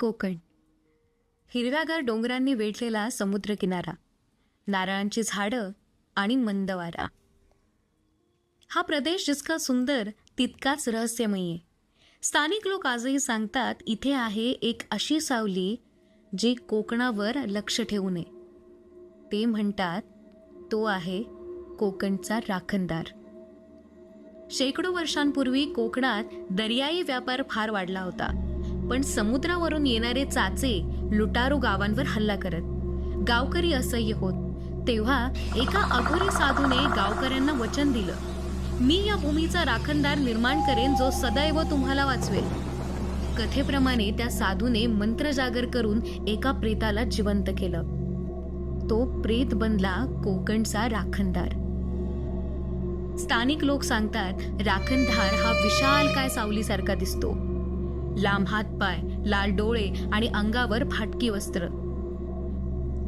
कोकण. हिरव्यागार डोंगरांनी वेढलेला समुद्रकिनारा नारळांची झाडं आणि मंद वारा हा प्रदेश जितका सुंदर तितकाच रहस्यमयी. आहे स्थानिक लोक आजही सांगतात इथे आहे एक अशी सावली जी कोकणावर लक्ष ठेवू नये. ते म्हणतात तो आहे कोकणचा राखणदार. शेकडो वर्षांपूर्वी कोकणात दर्याई व्यापार फार वाढला होता. पण समुद्रावरून येणारे चाचे लुटारू गावांवर हल्ला करत. गावकरी असह्य होत. तेव्हा एका अघोरी साधूने गावकऱ्यांना वचन दिलं. मी या भूमीचा राखणदार निर्माण करेन जो सदैव तुम्हाला वाचवेल. कथेप्रमाणे त्या साधूने मंत्र जागर करून एका प्रेताला जिवंत केलं. तो प्रेत बनला कोकणचा राखणदार. स्थानिक लोक सांगतात राखणधार हा विशाल काय सावलीसारखा दिसतो. लांब हातपाय लाल डोळे आणि अंगावर फाटकी वस्त्र.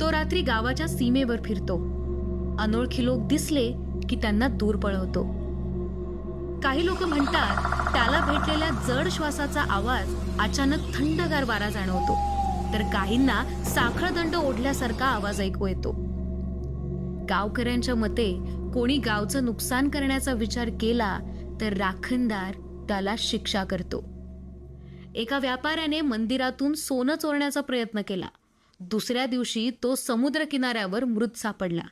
तो रात्री गावाच्या सीमेवर फिरतो. अनोळखी लोक दिसले की त्यांना दूर पळवतो. काही लोक म्हणतात त्याला भेटलेल्या जड श्वासाचा आवाज अचानक थंडगार वारा जाणवतो. तर काहींना साखळदंड ओढल्यासारखा आवाज ऐकू येतो. गावकऱ्यांच्या मते कोणी गावचं नुकसान करण्याचा विचार केला तर राखणदार त्याला शिक्षा करतो. एका व्यापाऱ्याने मंदिरातून सोनं चोरण्याचा प्रयत्न केला. दुसऱ्या दिवशी तो समुद्र किनाऱ्यावर मृत सापडला.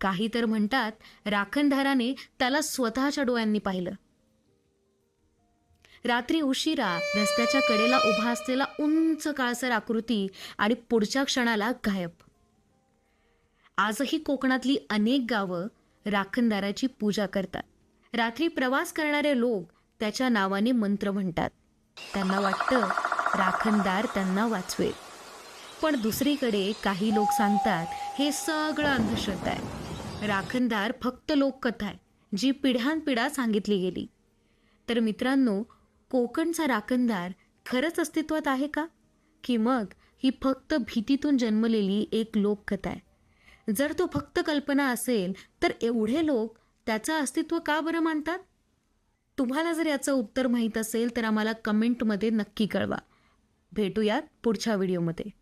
काही तर म्हणतात राखणदाराने त्याला स्वतःच्या डोळ्यांनी पाहिलं. रात्री उशिरा रस्त्याच्या कडेला उभा असलेला उंच काळसर आकृती आणि पुढच्या क्षणाला गायब. आजही कोकणातली अनेक गावं राखणदाराची पूजा करतात. रात्री प्रवास करणारे लोक त्याच्या नावाने मंत्र म्हणतात. त्यांना वाटतं राखणदार त्यांना वाचवेल. पण दुसरीकडे काही लोक सांगतात हे सगळं अंधश्रद्धा आहे. राखणदार फक्त लोककथा आहे जी पिढ्यानपिढ्या सांगितली गेली. तर मित्रांनो कोकणचा राखणदार खरंच अस्तित्वात आहे का? की मग ही फक्त भीतीतून जन्मलेली एक लोककथा आहे? जर तो फक्त कल्पना असेल तर एवढे लोक त्याचं अस्तित्व का बरं मानतात? तुम्हाला जर याचं उत्तर माहीत असेल तर आम्हाला कमेंटमध्ये नक्की कळवा. भेटूयात पुढच्या व्हिडिओमध्ये.